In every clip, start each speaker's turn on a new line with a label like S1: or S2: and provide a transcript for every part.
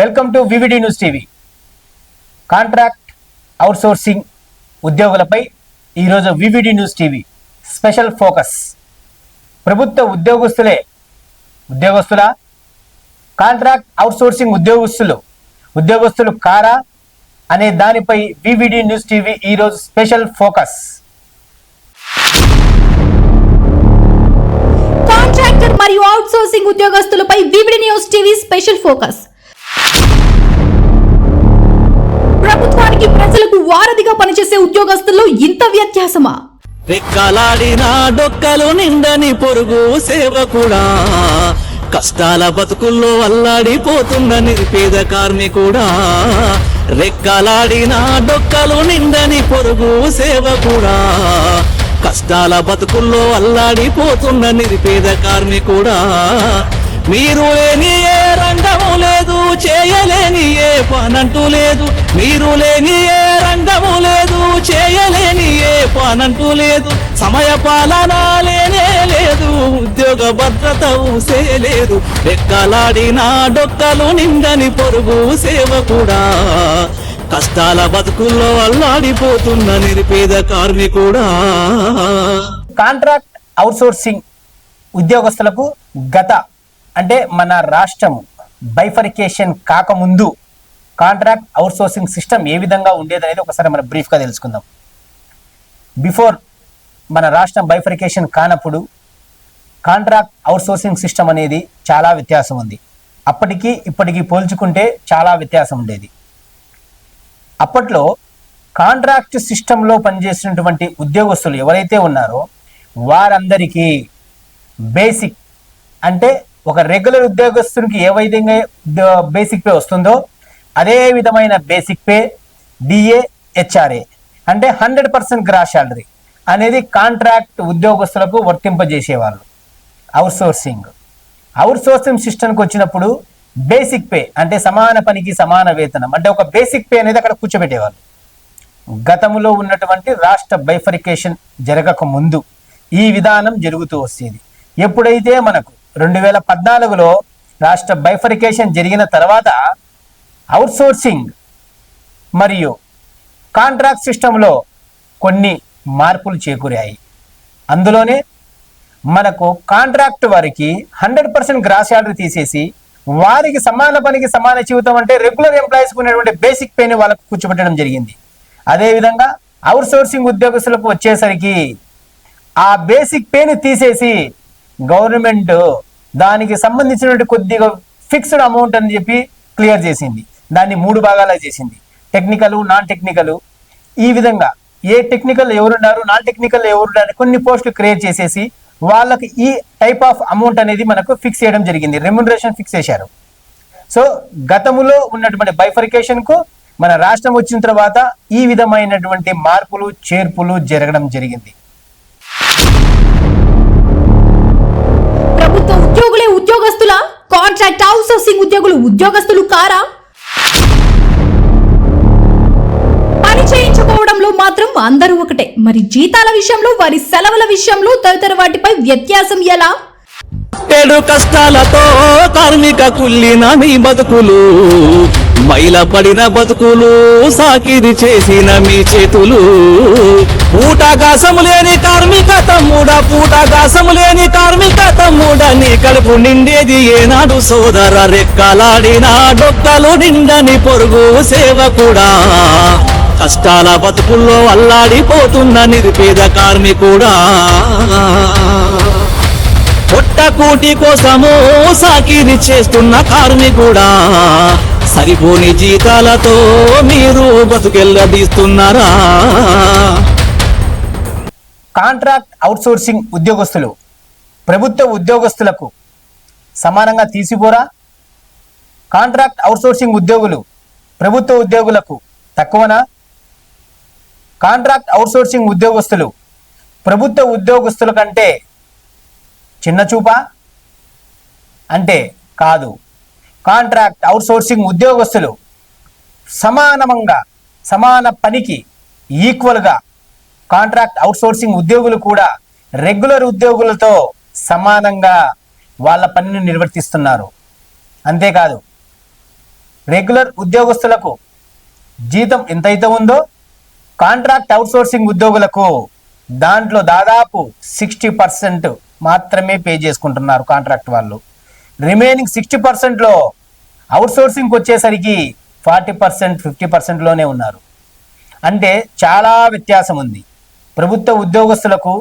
S1: Welcome to VVD news TV. Contract outsourcing ఉద్యోగులపై ఈరోజు VVD news TV special focus. ప్రభుత్వ ఉద్యోగస్తులే ఉద్యోగస్తుల? కాంట్రాక్ట్ అవుట్సోర్సింగ్ ఉద్యోగస్తులు ఉద్యోగస్తులు కారా? అనే దానిపై వివిడి న్యూస్ టీవీ ఈరోజు స్పెషల్ ఫోకస్.
S2: కాంట్రాక్టర్ మరియు outsourcing ఉద్యోగస్తులపై VVD news TV special focus. ప్రభుత్వానికి ప్రజలకు వారధిగా పనిచేసే ఉద్యోగస్తుల్లో ఇంత వ్యత్యాసమా?
S3: రెక్కలాడిన డొక్కలు నిండని పొరుగు సేవకుడా కష్టాల బతుకుల్లో అల్లాడిపోతున్న నిరుపేద కార్మికుడా రెక్కలాడిన డొక్కలు నిండని పొరుగు సేవకుడా కష్టాల బతుకుల్లో అల్లాడిపోతున్న నిరుపేద కార్మికుడా మీరు లేని ఏ రంగము లేదు చేయలేని ఏ పనంటూ లేదు. మీరు లేని ఏ రంగము లేదు చేయలేని ఏ పనంటూ లేదు. సమయ పాలన లేనే లేదు ఉద్యోగ భద్రత ఊసే ఎక్కలాడినా డొక్కలు నిండని పొరుగు సేవ కూడా. కష్టాల బతుకుల్లో అల్లాడిపోతున్న నిరుపేద కార్మికుడా.
S1: కాంట్రాక్ట్ అవుట్సోర్సింగ్ ఉద్యోగస్తులకు గత అంటే మన రాష్ట్రం బైఫరికేషన్ కాకముందు కాంట్రాక్ట్ అవుట్సోర్సింగ్ సిస్టమ్ ఏ విధంగా ఉండేదనేది ఒకసారి మనం బ్రీఫ్గా తెలుసుకుందాం. బిఫోర్ మన రాష్ట్రం బైఫరికేషన్ కానప్పుడు కాంట్రాక్ట్ అవుట్సోర్సింగ్ సిస్టమ్ అనేది చాలా వ్యత్యాసం ఉంది. అప్పటికి ఇప్పటికి పోల్చుకుంటే చాలా వ్యత్యాసం ఉండేది. అప్పట్లో కాంట్రాక్ట్ సిస్టంలో పనిచేసినటువంటి ఉద్యోగస్తులు ఎవరైతే ఉన్నారో వారందరికీ బేసిక్ అంటే ఒక రెగ్యులర్ ఉద్యోగస్తునికి ఏ విధంగా బేసిక్ పే వస్తుందో అదే విధమైన బేసిక్ పే డిఏ హెచ్ఆర్ఏ అంటే హండ్రెడ్ పర్సెంట్ గ్రాస్ శాలరీ అనేది కాంట్రాక్ట్ ఉద్యోగస్తులకు వర్తింపజేసేవాళ్ళు. ఔట్ సోర్సింగ్ సిస్టమ్కి వచ్చినప్పుడు బేసిక్ పే అంటే సమాన పనికి సమాన వేతనం. అంటే ఒక బేసిక్ పే అనేది అక్కడ కూర్చోబెట్టేవాళ్ళు. గతంలో ఉన్నటువంటి రాష్ట్ర బైఫరికేషన్ జరగక ముందు ఈ విధానం జరుగుతూ వచ్చేది. ఎప్పుడైతే మనకు రెండు వేల పద్నాలుగులో రాష్ట్ర బైఫరికేషన్ జరిగిన తర్వాత అవుట్సోర్సింగ్ మరియు కాంట్రాక్ట్ సిస్టంలో కొన్ని మార్పులు చేకూరాయి. అందులోనే మనకు కాంట్రాక్ట్ వారికి హండ్రెడ్ పర్సెంట్ గ్రాస్ ఆర్డర్ తీసేసి వారికి సమాన పనికి సమాన జీవితం అంటే రెగ్యులర్ ఎంప్లాయీస్కి ఉన్నటువంటి బేసిక్ పేని వాళ్ళకు కూర్చోబెట్టడం జరిగింది. అదేవిధంగా అవుట్సోర్సింగ్ ఉద్యోగస్తులకు వచ్చేసరికి ఆ బేసిక్ పేని తీసేసి గవర్నమెంట్ దానికి సంబంధించినటువంటి కొద్దిగా ఫిక్స్డ్ అమౌంట్ అని చెప్పి క్లియర్ చేసింది. దాన్ని మూడు భాగాలు చేసింది. Technical non technical. ఈ విధంగా ఏ టెక్నికల్ ఎవరున్నారు నాన్ టెక్నికల్ ఎవరున్నారు కొన్ని పోస్టులు క్రియేట్ చేసేసి వాళ్ళకి ఈ టైప్ ఆఫ్ అమౌంట్ అనేది మనకు ఫిక్స్ చేయడం జరిగింది. రెమ్యునరేషన్ ఫిక్స్ చేశారు. సో గతములో ఉన్నటువంటి బైఫరికేషన్కు మన రాష్ట్రం వచ్చిన తర్వాత ఈ విధమైనటువంటి మార్పులు చేర్పులు జరగడం జరిగింది.
S2: ఉద్యోగులే ఉద్యోగస్తుల? కాంట్రాక్ట్ అవుట్సోర్సింగ్ ఉద్యోగులు ఉద్యోగస్తులు కారా? పని చేయించుకోవడంలో మాత్రం అందరూ ఒకటే. మరి జీతాల విషయంలో వారి సెలవుల విషయంలో తదితర వాటిపై వ్యత్యాసం ఎలా?
S3: ఏడు కష్టాలతో కార్మిక కుల్లిన మీ బతుకులు మైల పడిన బతుకులు సాకిరి చేసిన మీ చేతులు. పూటగాసము లేని కార్మిక తమ్ముడ పూటగాసము లేని కార్మిక తమ్ముడ నీ కడుపు నిండేది ఏనాడు సోదర రెక్కలాడిన డొక్కలు నిండని పొరుగు సేవ కూడా కష్టాల బతుకుల్లో అల్లాడిపోతున్న నిరుపేద కార్మికుడా. పొట్టకూటి కోసము సాకిరి చేస్తున్న కార్మికుడా. సరిపోని జీతాలతో మీరు బతుకెళ్ళదీస్తున్నారా.
S1: కాంట్రాక్ట్ అవుట్సోర్సింగ్ ఉద్యోగస్తులు ప్రభుత్వ ఉద్యోగస్తులకు సమానంగా తీసిపోరా? కాంట్రాక్ట్ అవుట్సోర్సింగ్ ఉద్యోగులు ప్రభుత్వ ఉద్యోగులకు తక్కువనా? కాంట్రాక్ట్ అవుట్సోర్సింగ్ ఉద్యోగస్తులు ప్రభుత్వ ఉద్యోగస్తుల కంటే చిన్న చూపా? అంటే కాదు. కాంట్రాక్ట్ అవుట్సోర్సింగ్ ఉద్యోగస్తులు సమానంగా సమాన పనికి ఈక్వల్గా కాంట్రాక్ట్ అవుట్సోర్సింగ్ ఉద్యోగులు కూడా రెగ్యులర్ ఉద్యోగులతో సమానంగా వాళ్ళ పనిని నిర్వర్తిస్తున్నారు. అంతేకాదు రెగ్యులర్ ఉద్యోగస్తులకు జీతం ఎంతైతే ఉందో కాంట్రాక్ట్ అవుట్సోర్సింగ్ ఉద్యోగులకు దాంట్లో దాదాపు సిక్స్టీ పర్సెంట్ మాత్రమే పే చేసుకుంటున్నారు కాంట్రాక్ట్ వాళ్ళు. రిమైనింగ్ సిక్స్టీ పర్సెంట్లో అవుట్సోర్సింగ్కి వచ్చేసరికి ఫార్టీ పర్సెంట్ ఫిఫ్టీ పర్సెంట్లోనే ఉన్నారు. అంటే చాలా వ్యత్యాసం ఉంది. ప్రభుత్వ ఉద్యోగస్తులకు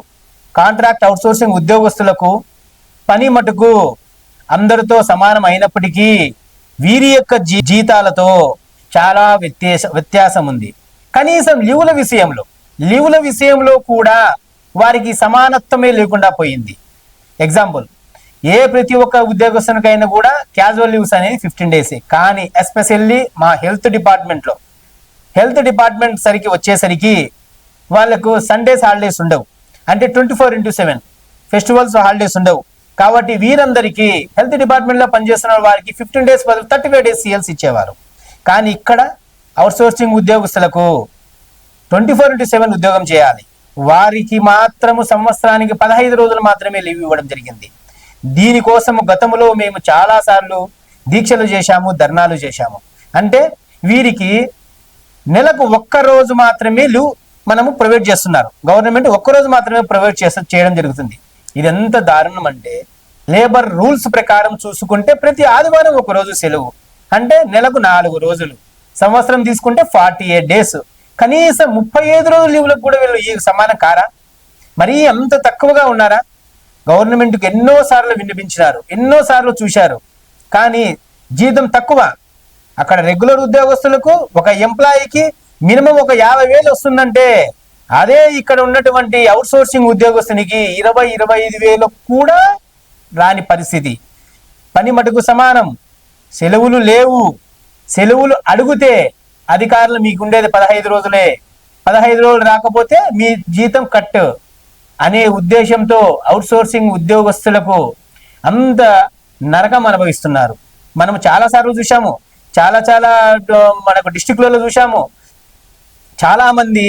S1: కాంట్రాక్ట్ అవుట్సోర్సింగ్ ఉద్యోగస్తులకు పని మటుకు అందరితో సమానం అయినప్పటికీ వీరి యొక్క జీ- జీతాలతో చాలా వ్యత్యాస వ్యత్యాసం ఉంది. కనీసం లీవుల విషయంలో లీవుల విషయంలో కూడా వారికి సమానత్వమే లేకుండా పోయింది. ఎగ్జాంపుల్ ఏ ప్రతి ఒక్క ఉద్యోగస్తునికైనా కూడా క్యాజువల్ లీవ్స్ అనేది ఫిఫ్టీన్ డేసే కానీ ఎస్పెషల్లీ మా హెల్త్ డిపార్ట్మెంట్లో హెల్త్ డిపార్ట్మెంట్ సరికి వచ్చేసరికి వాళ్ళకు సండేస్ హాలిడేస్ ఉండవు. అంటే twenty four into seven. Festivals holidays ఉండవు. కాబట్టి వీరందరికీ హెల్త్ డిపార్ట్మెంట్లో పనిచేస్తున్న వారికి ఫిఫ్టీన్ డేస్ బదులు థర్టీ ఫైవ్ డేస్ సిఎల్స్ ఇచ్చేవారు. కానీ ఇక్కడ అవుట్సోర్సింగ్ ఉద్యోగస్తులకు ట్వంటీ ఫోర్ ఇంటూ సెవెన్ ఉద్యోగం చేయాలి. వారికి మాత్రము సంవత్సరానికి పదహైదు రోజులు మాత్రమే లీవ్ ఇవ్వడం జరిగింది. దీనికోసం గతంలో మేము చాలాసార్లు దీక్షలు చేశాము ధర్నాలు చేశాము. అంటే వీరికి నెలకు ఒక్క రోజు మాత్రమే లీవ్ మనము ప్రొవైడ్ చేస్తున్నారు. గవర్నమెంట్ ఒక్కరోజు మాత్రమే ప్రొవైడ్ చేస్త చేయడం జరుగుతుంది. ఇది ఎంత దారుణం అంటే లేబర్ రూల్స్ ప్రకారం చూసుకుంటే ప్రతి ఆదివారం ఒక రోజు సెలవు. అంటే నెలకు నాలుగు రోజులు. సంవత్సరం తీసుకుంటే ఫార్టీ ఎయిట్ డేస్. కనీసం ముప్పై ఐదు రోజులు లీవులకు కూడా వీళ్ళు ఈ సమానం కారా? మరీ అంత తక్కువగా ఉన్నారా? గవర్నమెంట్కి ఎన్నో సార్లు వినిపించినారు ఎన్నో సార్లు చూశారు. కానీ జీతం తక్కువ. అక్కడ రెగ్యులర్ ఉద్యోగస్తులకు ఒక ఎంప్లాయీకి మినిమం ఒక యాభై వేలు వస్తుందంటే అదే ఇక్కడ ఉన్నటువంటి అవుట్సోర్సింగ్ ఉద్యోగస్తునికి ఇరవై ఇరవై ఐదు వేలు కూడా రాని పరిస్థితి. పని మటుకు సమానం. సెలవులు లేవు. సెలవులు అడిగితే అధికారులు మీకు ఉండేది పదహైదు రోజులే. పదహైదు రోజులు రాకపోతే మీ జీతం కట్ అనే ఉద్దేశంతో అవుట్సోర్సింగ్ ఉద్యోగస్తులకు అంత నరకం అనుభవిస్తున్నారు. మనం చాలాసార్లు చూసాము చాలా చాలా మనకు డిస్టిక్లలో చూసాము చాలామంది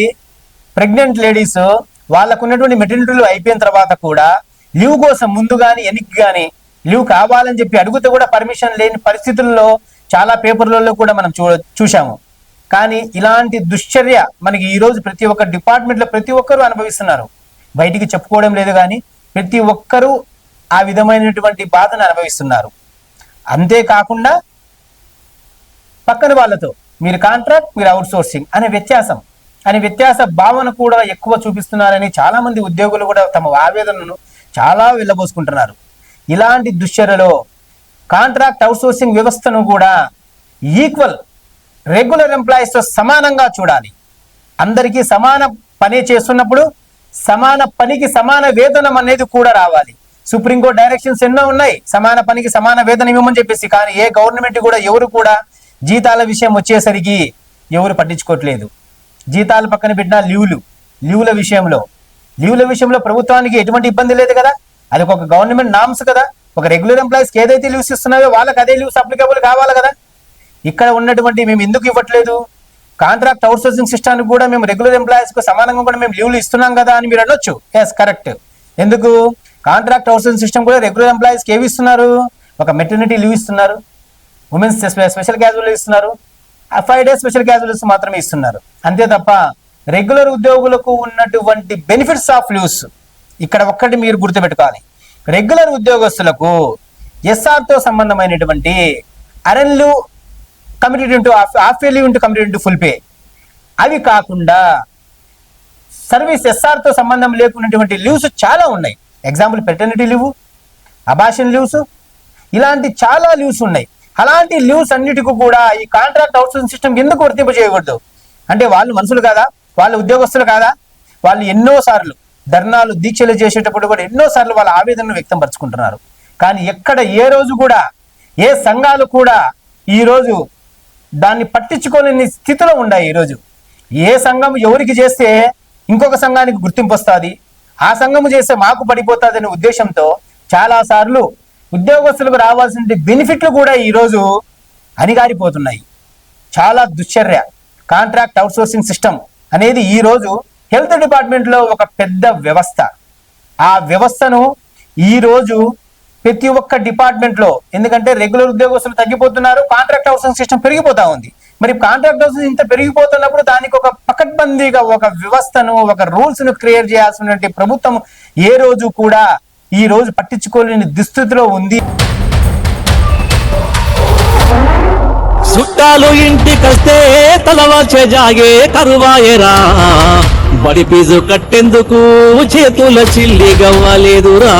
S1: ప్రెగ్నెంట్ లేడీస్ వాళ్ళకు ఉన్నటువంటి మెటర్నిటీలు అయిపోయిన తర్వాత కూడా లీవ్ కోసం ముందు కానీ వెనక్కి కానీ లీవ్ కావాలని చెప్పి అడిగితే కూడా పర్మిషన్ లేని పరిస్థితుల్లో చాలా పేపర్లలో కూడా మనం చూ చూసాము కానీ ఇలాంటి దుశ్చర్య మనకి ఈరోజు ప్రతి ఒక్క డిపార్ట్మెంట్లో ప్రతి ఒక్కరూ అనుభవిస్తున్నారు. బయటికి చెప్పుకోవడం లేదు కానీ ప్రతి ఒక్కరూ ఆ విధమైనటువంటి బాధను అనుభవిస్తున్నారు. అంతేకాకుండా పక్కన వాళ్ళతో మీరు కాంట్రాక్ట్ మీరు అవుట్ సోర్సింగ్ అనే వ్యత్యాసం. అనే వ్యత్యాస భావన కూడా ఎక్కువ చూపిస్తున్నారని చాలా మంది ఉద్యోగులు కూడా తమ ఆవేదనను చాలా వెళ్ళబోసుకుంటున్నారు. ఇలాంటి దుశ్చర్యలో కాంట్రాక్ట్ అవుట్సోర్సింగ్ వ్యవస్థను కూడా ఈక్వల్ రెగ్యులర్ ఎంప్లాయీస్తో సమానంగా చూడాలి. అందరికీ సమాన పని చేస్తున్నప్పుడు సమాన పనికి సమాన వేతనం అనేది కూడా రావాలి. సుప్రీంకోర్టు డైరెక్షన్స్ ఎన్నో ఉన్నాయి. సమాన పనికి సమాన వేతనం ఇవ్వమని చెప్పేసి కానీ ఏ గవర్నమెంట్ కూడా ఎవరు కూడా జీతాల విషయం వచ్చేసరికి ఎవరు పట్టించుకోవట్లేదు. జీతాలు పక్కన పెట్టిన లీవులు లీవుల విషయంలో. లీవుల విషయంలో ప్రభుత్వానికి ఎటువంటి ఇబ్బంది లేదు కదా? అది ఒక గవర్నమెంట్ నామ్స్ కదా? ఒక రెగ్యులర్ ఎంప్లాయీస్కి ఏదైతే లీవ్స్ ఇస్తున్నాయో వాళ్ళకి అదే లీవ్స్ అప్లికబుల్ కావాలి కదా? ఇక్కడ ఉన్నటువంటి మేము ఎందుకు ఇవ్వట్లేదు? కాంట్రాక్ట్ అవుట్సోర్సింగ్ సిస్టానికి కూడా మేము రెగ్యులర్ ఎంప్లాయీస్కు సమానంగా కూడా మేము లీవ్లు ఇస్తున్నాం కదా అని మీరు అనొచ్చు. ఎస్ కరెక్ట్ ఎందుకు? కాంట్రాక్ట్ అవుట్సోర్సింగ్ సిస్టమ్ కూడా రెగ్యులర్ ఎంప్లాయీస్కి ఏవి ఇస్తున్నారు? ఒక మెటర్నిటీ లీవ్ ఇస్తున్నారు. ఉమెన్స్ స్పెషల్ క్యాజువల్ ఇస్తున్నారు. ఆ ఫైవ్ డేస్ స్పెషల్ క్యాజువల్స్ మాత్రమే ఇస్తున్నారు. అంతే తప్ప రెగ్యులర్ ఉద్యోగులకు ఉన్నటువంటి బెనిఫిట్స్ ఆఫ్ లీవ్స్ ఇక్కడ ఒక్కటి మీరు గుర్తుపెట్టుకోవాలి. రెగ్యులర్ ఉద్యోగస్తులకు ఎస్ఆర్తో సంబంధమైనటువంటి అరన్లు committed into half leave into committed into full pay. అవి కాకుండా సర్వీస్ ఎస్ఆర్తో సంబంధం లేకున్నటువంటి లీవ్స్ చాలా ఉన్నాయి. Example paternity leave abortion leaves ఇలాంటి చాలా లీవ్స్ ఉన్నాయి. అలాంటి లీవ్స్ అన్నిటికీ కూడా ఈ కాంట్రాక్ట్ అవుట్సోర్సింగ్ సిస్టమ్ ఎందుకు వర్తింపు చేయకూడదు? అంటే వాళ్ళు మనుషులు కాదా? వాళ్ళు ఉద్యోగస్తులు కాదా? వాళ్ళు ఎన్నోసార్లు ధర్నాలు దీక్షలు చేసేటప్పుడు కూడా ఎన్నో సార్లు వాళ్ళ ఆవేదనను వ్యక్తం పరుచుకుంటున్నారు. కానీ ఎక్కడ ఏ రోజు కూడా ఏ సంఘాలు కూడా ఈ రోజు దాన్ని పట్టించుకోలేని స్థితిలో ఉన్నాయి ఈరోజు ఏ సంఘం ఎవరికి చేస్తే ఇంకొక సంఘానికి గుర్తింపు వస్తుంది? ఆ సంఘము చేస్తే మాకు పడిపోతుంది ఉద్దేశంతో చాలాసార్లు ఉద్యోగస్తులకు రావాల్సిన బెనిఫిట్లు కూడా ఈరోజు అణిగారిపోతున్నాయి. చాలా దుశ్చర్య. కాంట్రాక్ట్ అవుట్సోర్సింగ్ సిస్టమ్ అనేది ఈ రోజు హెల్త్ డిపార్ట్మెంట్లో ఒక పెద్ద వ్యవస్థ. ఆ వ్యవస్థను ఈ రోజు ప్రతి ఒక్క డిపార్ట్మెంట్లో ఎందుకంటే రెగ్యులర్ ఉద్యోగస్తులు తగ్గిపోతున్నారు కాంట్రాక్ట్ అవుట్సోర్సింగ్ సిస్టమ్ పెరిగిపోతా ఉంది. మరి కాంట్రాక్ట్ అవుట్సోర్సింగ్ ఇంత పెరిగిపోతున్నప్పుడు దానికి ఒక పకడ్బందీగా ఒక వ్యవస్థను ఒక రూల్స్ను క్రియేట్ చేయాల్సినటువంటి ప్రభుత్వం ఏ రోజు కూడా ఈ రోజు పట్టించుకోలేని దుస్థితిలో ఉంది.
S3: చుట్టాలు ఇంటికొస్తే తలవాల్చే జాగే కరువాయరా. బడి ఫీజు కట్టేందుకు చేతుల చిల్లి గవ్వలేదురా.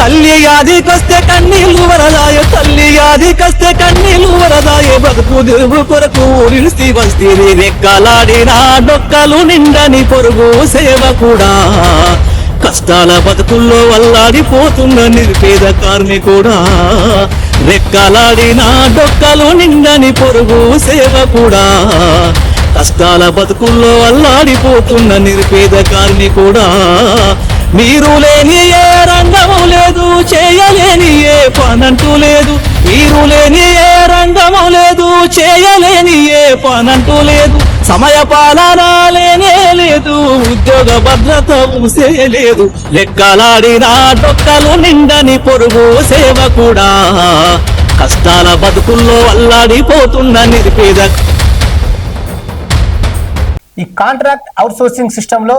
S3: తల్లి యాదికొస్తే కన్నీళ్ళు వరదాయ తల్లి యాదికొస్తే కన్నీళ్ళు వరదాయ. బతుకు దిరువు కొరకు ఊరిసి వస్తీ రెక్కలాడినా డొక్కలు నిండని పొరుగు సేవ కూడా. కష్టాల బతుకుల్లో వల్లాడిపోతున్న నిరుపేద కార్మికుడా రెక్కలాడిన డొక్కలు నిండని పొరుగు సేవ కూడా కష్టాల బతుకుల్లో వల్లాడిపోతున్న నిరుపేద కార్మికుడా మీరు లేని ఏ రంగము లేదు చేయలేని ఏ పనంటూ లేదు. ఈ లేదు చేయలేని ఏ పనంటూ లేదు. సమయ పాలన లేనే లేదు. ఉద్యోగ భద్రత లేదు లెక్కలాడిన డొక్కలు నిండని పొరుగు సేవ కూడా కష్టాల బతుకుల్లో అల్లాడిపోతున్న నిరుపేద
S1: ఈ కాంట్రాక్ట్ అవుట్సోర్సింగ్ సిస్టంలో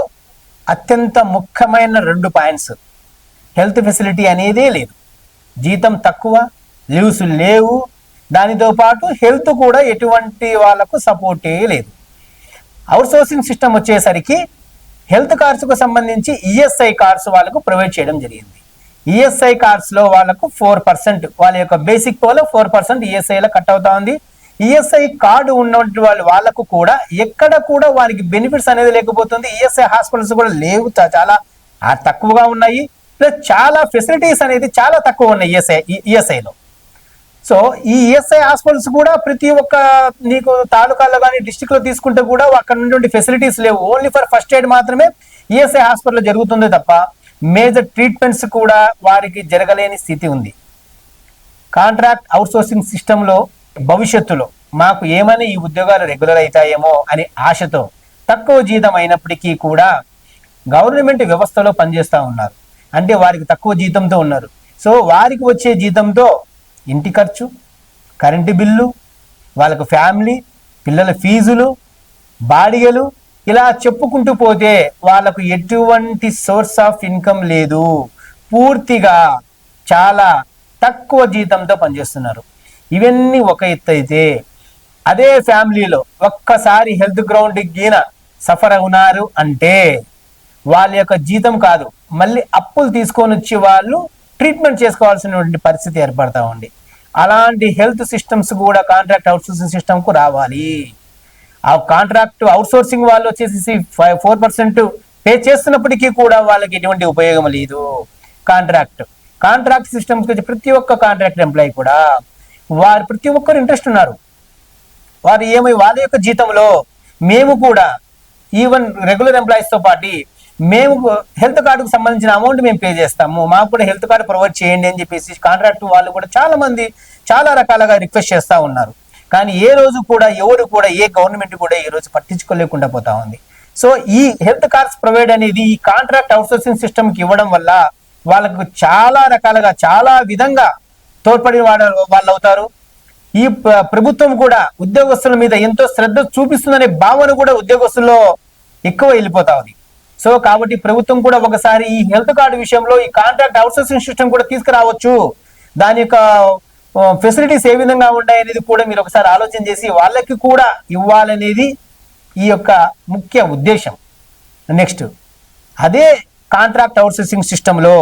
S1: అత్యంత ముఖ్యమైన రెండు పాయింట్స్. హెల్త్ ఫెసిలిటీ అనేదే లేదు. జీతం తక్కువ లీవ్స్ లేవు దానితో పాటు హెల్త్ కూడా ఎటువంటి వాళ్ళకు సపోర్టే లేదు. అవుట్సోర్సింగ్ సిస్టమ్ వచ్చేసరికి హెల్త్ కార్డ్స్కు సంబంధించి ఈఎస్ఐ కార్డ్స్ వాళ్ళకు ప్రొవైడ్ చేయడం జరిగింది. ఈఎస్ఐ కార్డ్స్లో వాళ్ళకు ఫోర్ పర్సెంట్ వాళ్ళ యొక్క బేసిక్ పోలో ఫోర్ పర్సెంట్ ఈఎస్ఐలో కట్ అవుతా ఉంది ఈఎస్ఐ కార్డు ఉన్నటువంటి వాళ్ళు వాళ్ళకు కూడా ఎక్కడ కూడా వారికి బెనిఫిట్స్ అనేది లేకపోతుంది. ఈఎస్ఐ హాస్పిటల్స్ కూడా లేవు. చాలా తక్కువగా ఉన్నాయి. ప్లస్ చాలా ఫెసిలిటీస్ అనేది చాలా తక్కువ ఉన్నాయి ఈఎస్ఐ ఈఎస్ఐలో. సో ఈ ఈఎస్ఐ హాస్పిటల్స్ కూడా ప్రతి ఒక్క నీకు తాలూకాలో కానీ డిస్టిక్లో తీసుకుంటే కూడా అక్కడ నుండి ఫెసిలిటీస్ లేవు. ఓన్లీ ఫర్ ఫస్ట్ ఎయిడ్ మాత్రమే ఈఎస్ఐ హాస్పిటల్ జరుగుతుంది తప్ప మేజర్ ట్రీట్మెంట్స్ కూడా వారికి జరగలేని స్థితి ఉంది. కాంట్రాక్ట్ అవుట్సోర్సింగ్ సిస్టంలో భవిష్యత్తులో మాకు ఏమైనా ఈ ఉద్యోగాలు రెగ్యులర్ అవుతాయేమో అనే ఆశతో తక్కువ జీతం అయినప్పటికీ కూడా గవర్నమెంట్ వ్యవస్థలో పనిచేస్తూ ఉన్నారు. అంటే వారికి తక్కువ జీతంతో ఉన్నారు. సో వారికి వచ్చే జీతంతో ఇంటి ఖర్చు కరెంటు బిల్లు వాళ్ళకు ఫ్యామిలీ పిల్లల ఫీజులు బాడిగలు ఇలా చెప్పుకుంటూ పోతే వాళ్ళకు ఎటువంటి సోర్స్ ఆఫ్ ఇన్కమ్ లేదు. పూర్తిగా చాలా తక్కువ జీతంతో పనిచేస్తున్నారు. ఇవన్నీ ఒక ఎత్తు అయితే అదే ఫ్యామిలీలో ఒక్కసారి హెల్త్ గ్రౌండ్ గీన సఫర్ అవునారు అంటే వాళ్ళ యొక్క జీతం కాదు. మళ్ళీ అప్పులు తీసుకొని వచ్చి వాళ్ళు ట్రీట్మెంట్ చేసుకోవాల్సినటువంటి పరిస్థితి ఏర్పడతా ఉంది. అలాంటి హెల్త్ సిస్టమ్స్ కూడా కాంట్రాక్ట్ అవుట్సోర్సింగ్ సిస్టమ్కు రావాలి. ఆ కాంట్రాక్ట్ అవుట్సోర్సింగ్ వాళ్ళు వచ్చేసి ఫైవ్ ఫోర్ పర్సెంట్ పే చేస్తున్నప్పటికీ కూడా వాళ్ళకి ఎటువంటి ఉపయోగం లేదు. కాంట్రాక్ట్. కాంట్రాక్ట్ సిస్టమ్స్ వచ్చి ప్రతి ఒక్క కాంట్రాక్ట్ ఎంప్లాయీ కూడా వారు ప్రతి ఒక్కరు ఇంట్రెస్ట్ ఉన్నారు. వారు ఏమై వాళ్ళ యొక్క జీతంలో మేము కూడా ఈవెన్ రెగ్యులర్ ఎంప్లాయీస్తో పాటు మేము హెల్త్ కార్డుకు సంబంధించిన అమౌంట్ మేము పే చేస్తాము. మాకు కూడా హెల్త్ కార్డు ప్రొవైడ్ చేయండి అని చెప్పేసి కాంట్రాక్ట్ వాళ్ళు కూడా చాలా మంది చాలా రకాలుగా రిక్వెస్ట్ చేస్తూ ఉన్నారు. కానీ ఏ రోజు కూడా ఎవరు కూడా ఏ గవర్నమెంట్ కూడా ఈ రోజు పట్టించుకోలేకుండా పోతా ఉంది. సో ఈ హెల్త్ కార్డ్స్ ప్రొవైడ్ అనేది ఈ కాంట్రాక్ట్ అవుట్సోర్సింగ్ సిస్టమ్కి ఇవ్వడం వల్ల వాళ్ళకు చాలా రకాలుగా చాలా విధంగా తోడ్పడిన వాడు వాళ్ళు అవుతారు ఈ ప్రభుత్వం కూడా ఉద్యోగస్తుల మీద ఎంతో శ్రద్ధ చూపిస్తుందనే భావన కూడా ఉద్యోగస్తుల్లో ఎక్కువ వెళ్ళిపోతా ఉంది. సో కాబట్టి ప్రభుత్వం కూడా ఒకసారి ఈ హెల్త్ కార్డు విషయంలో ఈ కాంట్రాక్ట్ అవుట్సోర్సింగ్ సిస్టమ్ కూడా తీసుకురావచ్చు. దాని యొక్క ఫెసిలిటీస్ ఏ విధంగా ఉన్నాయనేది కూడా మీరు ఒకసారి ఆలోచన చేసి వాళ్ళకి కూడా ఇవ్వాలనేది ఈ యొక్క ముఖ్య ఉద్దేశం. నెక్స్ట్ అదే కాంట్రాక్ట్ అవుట్సోర్సింగ్ సిస్టంలో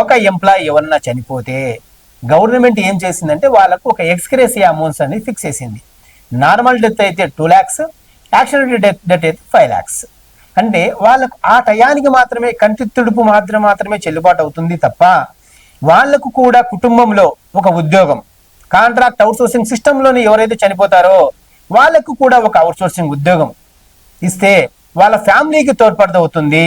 S1: ఒక ఎంప్లాయీ ఎవరన్నా చనిపోతే గవర్నమెంట్ ఏం చేసిందంటే వాళ్ళకు ఒక ఎక్స్క్రేసియా అమౌంట్స్ అనేది ఫిక్స్ చేసింది. నార్మల్ డెత్ అయితే two lakhs accident death death అయితే ఫైవ్ ల్యాక్స్ అంటే వాళ్ళకు ఆ టయానికి మాత్రమే కంటి తుడుపు మాత్రం మాత్రమే చెల్లుబాటు అవుతుంది తప్ప వాళ్ళకు కూడా కుటుంబంలో ఒక ఉద్యోగం కాంట్రాక్ట్ అవుట్సోర్సింగ్ సిస్టంలోని ఎవరైతే చనిపోతారో వాళ్ళకు కూడా ఒక అవుట్సోర్సింగ్ ఉద్యోగం ఇస్తే వాళ్ళ ఫ్యామిలీకి తోడ్పడదవుతుంది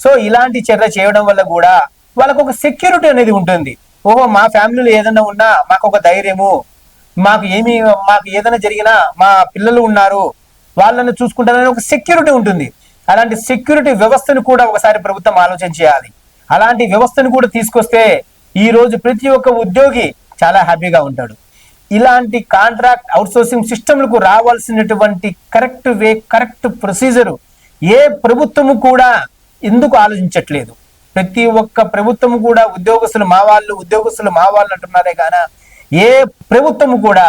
S1: సో ఇలాంటి చర్య చేయడం వల్ల కూడా వాళ్ళకు ఒక సెక్యూరిటీ అనేది ఉంటుంది. ఓహో మా ఫ్యామిలీలో ఏదైనా ఉన్నా మాకు ఒక ధైర్యము మాకు ఏమి మాకు ఏదైనా జరిగినా మా పిల్లలు ఉన్నారు వాళ్ళని చూసుకుంటారని ఒక సెక్యూరిటీ ఉంటుంది. అలాంటి సెక్యూరిటీ వ్యవస్థను కూడా ఒకసారి ప్రభుత్వం ఆలోచన చేయాలి. అలాంటి వ్యవస్థను కూడా తీసుకొస్తే ఈ రోజు ప్రతి ఒక్క ఉద్యోగి చాలా హ్యాపీగా ఉంటాడు. ఇలాంటి కాంట్రాక్ట్ అవుట్సోర్సింగ్ సిస్టమ్లకు రావాల్సినటువంటి కరెక్ట్ వే కరెక్ట్ ప్రొసీజరు ఏ ప్రభుత్వము కూడా ఎందుకు ఆలోచించట్లేదు? ప్రతి ఒక్క ప్రభుత్వము కూడా ఉద్యోగస్తులు మా వాళ్ళు ఉద్యోగస్తులు మా వాళ్ళు అంటున్నారే కాన ఏ ప్రభుత్వము కూడా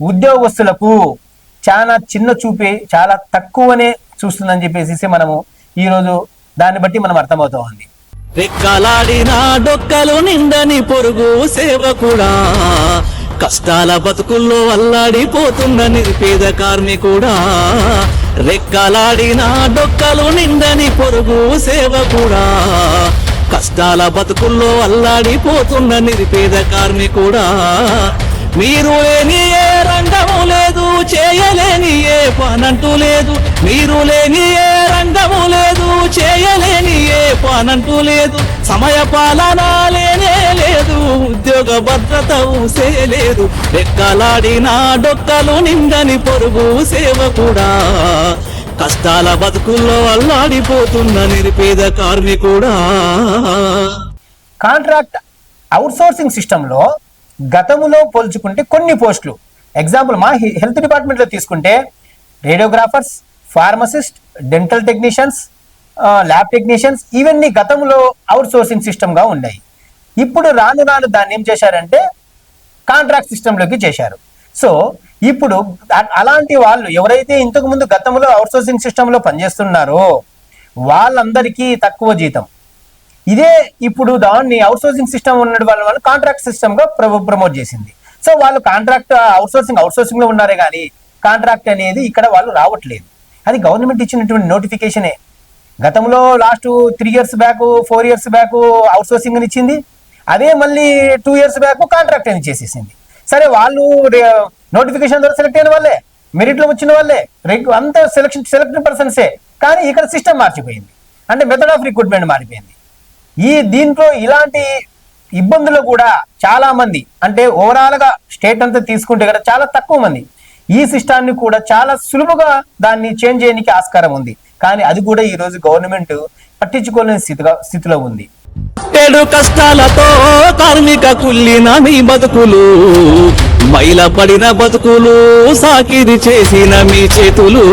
S1: ఉద్యోగస్తులకు చాలా చిన్న చూపి చాలా తక్కువనే చూస్తుందని చెప్పేసి మనము ఈ రోజు దాన్ని బట్టి మనం అర్థమవుతా ఉంది
S3: రెక్కలాడిన డొక్కలు నిండని పొరుగు సేవకుడా కష్టాల బతుకుల్లో అల్లాడిపోతున్న నిరుపేద కార్మికుడా రెక్కలాడిన డొక్కలు నిండని పొరుగు సేవకుడా కష్టాల బతుకుల్లో అల్లాడిపోతున్న నిరుపేద కార్మికుడా మీరు లేని ఏ రంగము లేదు చేయలేని ఏ పనంటూ లేదు. మీరు లేని ఏ రంగము లేదు. చేయలేని ఏ పనంటూ లేదు. సమయ పాలన లేనే లేదు. ఉద్యోగ భద్రత ఊసేయలేదు లేదు. డొక్కలు నిందని పొరుగు సేవ కూడా. కష్టాల బతుకుల్లో అల్లాడిపోతున్న నిరుపేద కార్మికుడా
S1: కాంట్రాక్ట్ అవుట్సోర్సింగ్ సిస్టంలో గతములో పోల్చుకుంటే కొన్ని పోస్టులు. ఎగ్జాంపుల్ మా హెల్త్ డిపార్ట్మెంట్లో తీసుకుంటే radiographers pharmacist dental technicians lab technicians ఇవన్నీ గతంలో అవుట్సోర్సింగ్ సిస్టమ్గా ఉన్నాయి ఇప్పుడు రాను రాను దాన్ని ఏం చేశారంటే కాంట్రాక్ట్ సిస్టంలోకి చేశారు. సో ఇప్పుడు అలాంటి వాళ్ళు ఎవరైతే ఇంతకు ముందు గతంలో అవుట్సోర్సింగ్ సిస్టంలో పనిచేస్తున్నారో వాళ్ళందరికీ తక్కువ జీతం. ఇదే ఇప్పుడు దాన్ని అవుట్సోర్సింగ్ సిస్టమ్ ఉన్న వాళ్ళ వాళ్ళు కాంట్రాక్ట్ సిస్టమ్గా ప్రమో- ప్రమోట్ చేసింది. సో వాళ్ళు కాంట్రాక్ట్ అవుట్సోర్సింగ్ అవుట్సోర్సింగ్లో ఉన్నారే కానీ కాంట్రాక్ట్ అనేది ఇక్కడ వాళ్ళు రావట్లేదు. అది గవర్నమెంట్ ఇచ్చినటువంటి నోటిఫికేషనే గతంలో last three years back four years back outsourcing అని ఇచ్చింది. అదే మళ్ళీ టూ ఇయర్స్ బ్యాక్ కాంట్రాక్ట్ అని చేసేసింది. సరే వాళ్ళు నోటిఫికేషన్ ద్వారా సెలెక్ట్ అయిన వాళ్ళే మెరిట్లో వచ్చిన వాళ్ళే రెగ్ అంత సెలెక్షన్ సెలెక్ట్ పర్సన్సే కానీ ఇక్కడ సిస్టమ్ మార్చిపోయింది. అంటే మెథడ్ ఆఫ్ రిక్రూట్మెంట్ మారిపోయింది. ఈ దీంట్లో ఇలాంటి ఇబ్బందులు కూడా చాలా మంది అంటే ఓవరాల్గా స్టేట్ అంతా తీసుకుంటే కదా చాలా తక్కువ మంది. ఈ సిస్టాన్ని కూడా చాలా సులువుగా దాన్ని చేంజ్ చేయడానికి ఆస్కారం ఉంది. కానీ అది కూడా ఈ రోజు గవర్నమెంట్ పట్టించుకోలేని స్థితిగా స్థితిలో ఉంది.
S3: ఏడు కష్టాలతో కార్మిక కుల్లిన మీ బతుకులు మైల పడిన బతుకులు సాకిరి చేసిన మీ చేతులు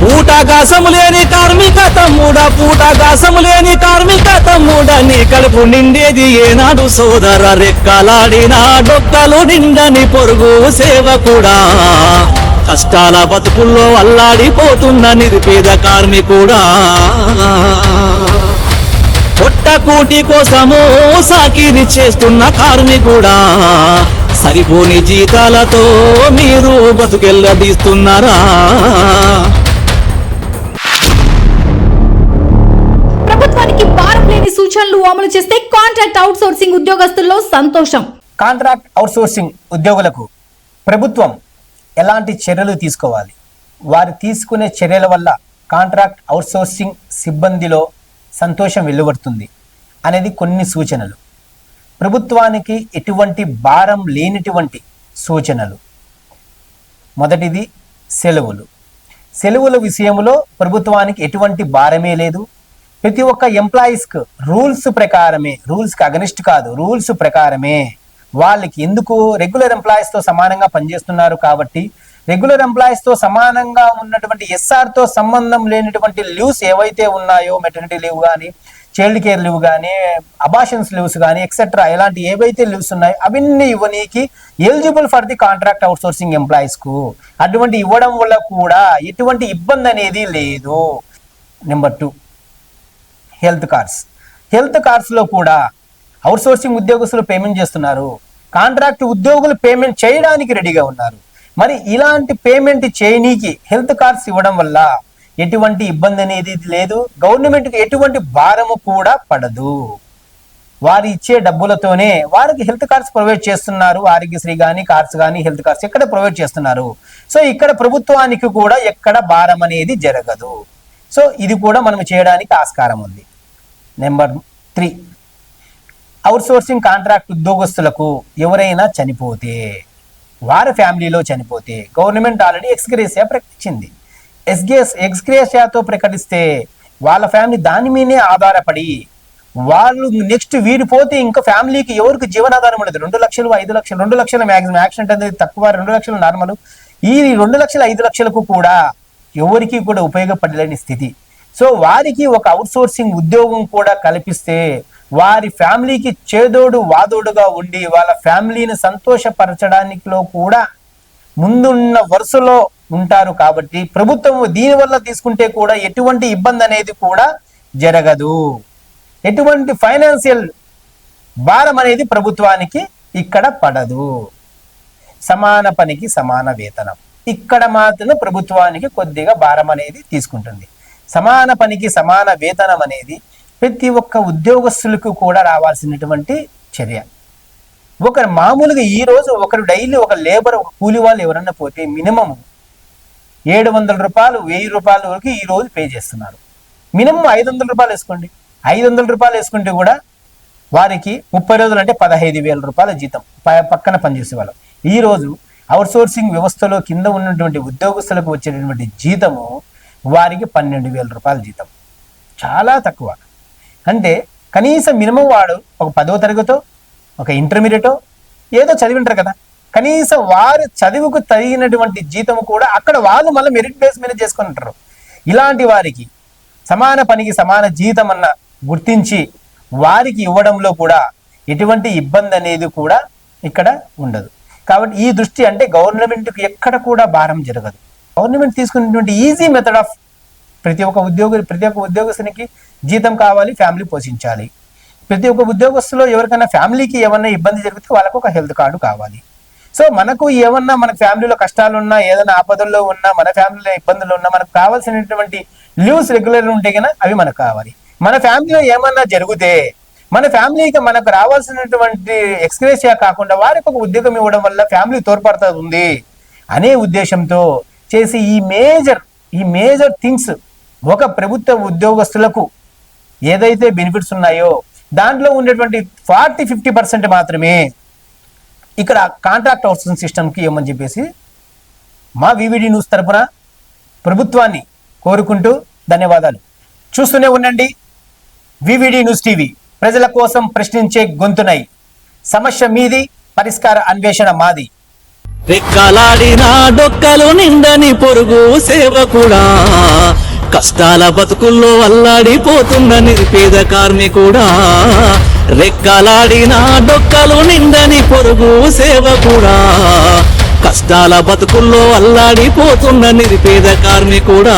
S3: పూటగాసము లేని కార్మిక తమ్ముడ పూటగాసము లేని కార్మిక తమ్ముడ నీ కడుపు నిండేది ఏనాడు సోదర రెక్కలాడినా డొక్కలు నిండని పొరుగు సేవ కూడా కష్టాల బతుకుల్లో అల్లాడిపోతున్న నిరుపేద కార్మికుడా. పొట్టకూటి కోసము సాకిరి చేస్తున్న కార్మికుడా. సరిపోని జీతాలతో మీరు బతుకెళ్ళదీస్తున్నారా?
S2: పింఛన్లు అమలు చేస్తే కాంట్రాక్ట్ అవుట్సోర్సింగ్ ఉద్యోగస్తుల్లో సంతోషం.
S1: కాంట్రాక్ట్ అవుట్సోర్సింగ్ ఉద్యోగులకు ప్రభుత్వం ఎలాంటి చర్యలు తీసుకోవాలి? వారు తీసుకునే చర్యల వల్ల కాంట్రాక్ట్ అవుట్సోర్సింగ్ సిబ్బందిలో సంతోషం వెలువడుతుంది అనేది కొన్ని సూచనలు. ప్రభుత్వానికి ఎటువంటి భారం లేనిటువంటి సూచనలు. మొదటిది సెలవులు. సెలవుల విషయంలో ప్రభుత్వానికి ఎటువంటి భారమే లేదు. ప్రతి ఒక్క ఎంప్లాయీస్కి రూల్స్ ప్రకారమే రూల్స్కి అగనిస్ట్ కాదు రూల్స్ ప్రకారమే. వాళ్ళకి ఎందుకు రెగ్యులర్ ఎంప్లాయీస్తో సమానంగా పనిచేస్తున్నారు కాబట్టి రెగ్యులర్ ఎంప్లాయీస్తో సమానంగా ఉన్నటువంటి ఎస్ఆర్తో సంబంధం లేనటువంటి లీవ్స్ ఏవైతే ఉన్నాయో మెటర్నిటీ లీవ్ కానీ చైల్డ్ కేర్ లీవ్ కానీ అబాషన్స్ లీవ్స్ కానీ ఎక్సెట్రా ఇలాంటి ఏవైతే లీవ్స్ ఉన్నాయో అవన్నీ ఇవ్వనీకి eligible for the contract outsourcing ఎంప్లాయీస్కు అటువంటి ఇవ్వడం వల్ల కూడా ఎటువంటి ఇబ్బంది అనేది లేదు. Number two health cards health కార్డ్స్లో కూడా కూడా అవుట్సోర్సింగ్ ఉద్యోగస్తులు పేమెంట్ చేస్తున్నారు. కాంట్రాక్ట్ ఉద్యోగులు పేమెంట్ చేయడానికి రెడీగా ఉన్నారు. మరి ఇలాంటి పేమెంట్ చేయనీకి హెల్త్ కార్డ్స్ ఇవ్వడం వల్ల ఎటువంటి ఇబ్బంది అనేది లేదు. గవర్నమెంట్కి ఎటువంటి భారము కూడా పడదు. వారు ఇచ్చే డబ్బులతోనే వారికి హెల్త్ కార్డ్స్ ప్రొవైడ్ చేస్తున్నారు. ఆరోగ్యశ్రీ కానీ కార్డ్స్ కానీ హెల్త్ కార్డ్స్ ఎక్కడ ప్రొవైడ్ చేస్తున్నారు? సో ఇక్కడ ప్రభుత్వానికి కూడా ఎక్కడ భారం అనేది జరగదు. సో ఇది కూడా మనం చేయడానికి ఆస్కారం ఉంది. నెంబర్ త్రీ అవుట్సోర్సింగ్ కాంట్రాక్ట్ ఉద్యోగస్తులకు ఎవరైనా చనిపోతే వారి ఫ్యామిలీలో చనిపోతే గవర్నమెంట్ ఆల్రెడీ ఎక్స్గ్రేసియా ప్రకటించింది. ఎస్గేస్ ఎక్స్గ్రేసియాతో ప్రకటిస్తే వాళ్ళ ఫ్యామిలీ దాని మీదే ఆధారపడి వాళ్ళు నెక్స్ట్ వీడిపోతే ఇంకా ఫ్యామిలీకి ఎవరికి జీవనాధారం ఉండదు. రెండు లక్షలు ఐదు లక్షలు రెండు లక్షల మ్యాక్సిమం యాక్సిడెంట్ అనేది తక్కువ రెండు లక్షలు నార్మల్ ఈ రెండు లక్షల ఐదు లక్షలకు కూడా ఎవరికి కూడా ఉపయోగపడలేని స్థితి. సో వారికి ఒక అవుట్సోర్సింగ్ ఉద్యోగం కూడా కల్పిస్తే వారి ఫ్యామిలీకి చేదోడు వాదోడుగా ఉండి వాళ్ళ ఫ్యామిలీని సంతోషపరచడానికిలో కూడా ముందున్న వరుసలో ఉంటారు కాబట్టి ప్రభుత్వం దీనివల్ల తీసుకుంటే కూడా ఎటువంటి ఇబ్బంది అనేది కూడా జరగదు. ఎటువంటి ఫైనాన్షియల్ భారం అనేది ప్రభుత్వానికి ఇక్కడ పడదు. సమాన పనికి సమాన వేతనం. ఇక్కడ మాత్రం ప్రభుత్వానికి కొద్దిగా భారం అనేది తీసుకుంటుంది. సమాన పనికి సమాన వేతనం అనేది ప్రతి ఒక్క ఉద్యోగస్తులకు కూడా రావాల్సినటువంటి చర్య. ఒకరు మామూలుగా ఈ రోజు ఒకరు డైలీ ఒక లేబర్ ఒక కూలి వాళ్ళు ఎవరన్నా పోతే మినిమం ఏడు వందల రూపాయలు వెయ్యి రూపాయల వరకు ఈ రోజు పే చేస్తున్నారు. మినిమం ఐదు వందల రూపాయలు వేసుకోండి. ఐదు వందల రూపాయలు వేసుకుంటే కూడా వారికి ముప్పై రోజులు అంటే పదహైదు వేల రూపాయల జీతం ప- పక్కన పనిచేసే వాళ్ళు. ఈ రోజు అవుట్ సోర్సింగ్ వ్యవస్థలో కింద ఉన్నటువంటి ఉద్యోగస్తులకు వచ్చేటటువంటి జీతము వారికి పన్నెండు వేల రూపాయల జీతం. చాలా తక్కువ. అంటే కనీసం మినిమం వాడు ఒక పదో తరగతో ఒక ఇంటర్మీడియటో ఏదో చదివింటారు కదా. కనీసం వారు చదువుకు తగినటువంటి జీతం కూడా అక్కడ వాళ్ళు మళ్ళీ మెరిట్ బేస్ మీద చేసుకుని ఉంటారు ఇలాంటి వారికి సమాన పనికి సమాన జీతం అన్న గుర్తించి వారికి ఇవ్వడంలో కూడా ఎటువంటి ఇబ్బంది అనేది కూడా ఇక్కడ ఉండదు. కాబట్టి ఈ దృష్టి అంటే గవర్నమెంట్కి ఎక్కడ కూడా భారం జరగదు. గవర్నమెంట్ తీసుకున్నటువంటి ఈజీ మెథడ్ ఆఫ్ ప్రతి ఒక్క ఉద్యోగి ప్రతి ఒక్క ఉద్యోగస్తునికి జీతం కావాలి ఫ్యామిలీ పోషించాలి. ప్రతి ఒక్క ఉద్యోగస్తులో ఎవరికైనా ఫ్యామిలీకి ఏమన్నా ఇబ్బంది జరిగితే వాళ్ళకు ఒక హెల్త్ కార్డు కావాలి. సో మనకు ఏమన్నా మన ఫ్యామిలీలో కష్టాలు ఉన్నా ఏదైనా ఆపదల్లో ఉన్నా మన ఫ్యామిలీలో ఇబ్బందులు ఉన్నా మనకు కావాల్సినటువంటి లీవ్స్ రెగ్యులర్ ఉంటే కనుక అవి మనకు కావాలి. మన ఫ్యామిలీలో ఏమన్నా జరిగితే మన ఫ్యామిలీకి మనకు రావాల్సినటువంటి ఎక్స్గ్రేషియా కాకుండా వారికి ఒక ఉద్యోగం ఇవ్వడం వల్ల ఫ్యామిలీ తోడ్పడుతుంది అనే ఉద్దేశంతో చేసి ఈ మేజర్ ఈ మేజర్ థింగ్స్ ఒక ప్రభుత్వ ఉద్యోగస్తులకు ఏదైతే బెనిఫిట్స్ ఉన్నాయో దాంట్లో ఉండేటువంటి ఫార్టీ ఫిఫ్టీ పర్సెంట్ మాత్రమే ఇక్కడ కాంట్రాక్ట్ అవుట్సోర్సింగ్ సిస్టమ్కి ఇవ్వమని చెప్పేసి మా వివిడి న్యూస్ తరపున ప్రభుత్వాన్ని కోరుకుంటూ ధన్యవాదాలు. చూస్తూనే ఉండండి. VVD news TV. ప్రజల కోసం ప్రశ్నించే గొంతునై. సమస్య మీది పరిష్కార అన్వేషణ మాది.
S3: రెక్కలాడిన డొక్కలు నిండని పొరుగు సేవకుడా కష్టాల బతుకుల్లో అల్లాడిపోతున్న నిరుపేద కార్మికుడా రెక్కలాడిన డొక్కలు నిండని పొరుగు సేవకుడా కష్టాల బతుకుల్లో అల్లాడిపోతున్న నిరుపేద కార్మికుడా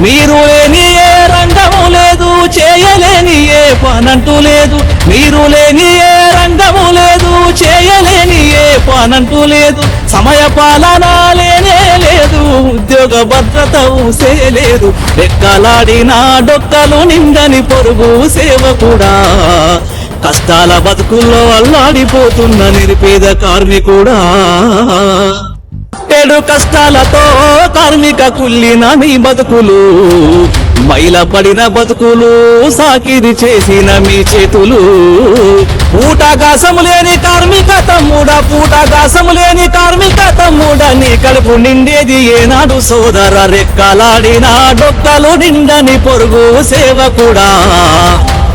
S3: మీరు లేని ఏ రంగము లేదు చేయలేని ఏ పనంటూ లేదు. మీరు లేని ఏ రంగము లేదు చేయలేని ఏ పనంటూ లేదు. సమయ పాలన లేనే లేదు ఉద్యోగ భద్రత ఊసే లేదు. రెక్కలాడిన డొక్కలు నిండని పొరుగు సేవ కూడా. కష్టాల బతుకుల్లో అల్లాడిపోతున్న నిరుపేద కార్మికుడా ఏడు కష్టాలతో కార్మిక కుల్లిన మీ బతుకులు మైల పడిన బతుకులు సాకిరి చేసిన మీ చేతులు. పూటగాసము లేని కార్మిక తమ్ముడ పూటగాసము లేని కార్మిక తమ్ముడ నీ కడుపు నిండేది ఏనాడు సోదర రెక్కలాడిన డొక్కలు నిండని పొరుగు సేవ కూడా.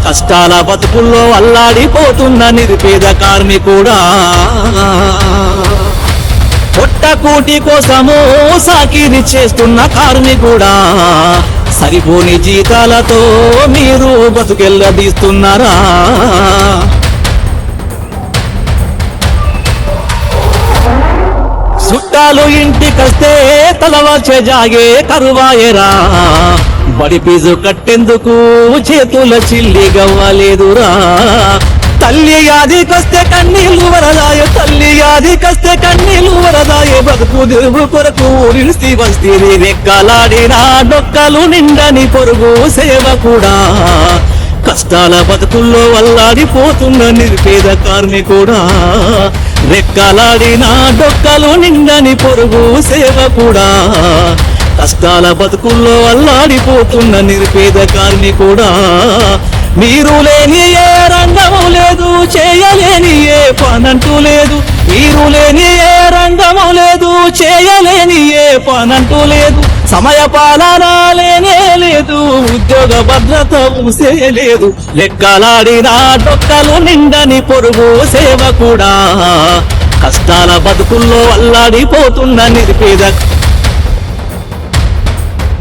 S3: కష్టాల బతుకుల్లో అల్లాడిపోతున్న నిరుపేద కార్మికుడా. పొట్టకూటి కోసము సాకిరి చేస్తున్న కార్మికుడా. సరిపోని జీతాలతో మీరు బతుకెళ్ళదీస్తున్నారా? చుట్టాలు ఇంటికొస్తే తలవచ్చే జాగే కరువాయరా. బడి ఫీజు కట్టేందుకు చేతుల చిల్లి గవ్వలేదురా. తల్లి యాదికొస్తే కన్నీలు వరదాయ తల్లి యాదికొస్తే కన్నీళ్ళు వరదాయ. బతుకు దిరుగు కొరకు నిలిసి వస్తే రెక్కలాడిన డొక్కలు నిండని పొరుగు సేవ కూడా. కష్టాల బతుకుల్లో వల్లాడిపోతున్న నిరుపేద కార్మికుడా రెక్కలాడిన డొక్కలు నిండని పొరుగు సేవ కూడా. కష్టాల బతుకుల్లో అల్లాడిపోతున్న నిరుపేద కార్మికుడా మీరు లేని ఏ రంగము లేదు చేయలేని ఏ పనంటూ లేదు. మీరు లేని ఏ రంగము లేదు చేయలేని ఏ పనంటూ లేదు. సమయ పాలన లేనే లేదు ఉద్యోగ భద్రత చేయలేదు లెక్కలాడినా లెక్కలాడిన డొక్కలు నిండని పొరుగు సేవ కూడా. కష్టాల బతుకుల్లో అల్లాడిపోతున్న నిరుపేద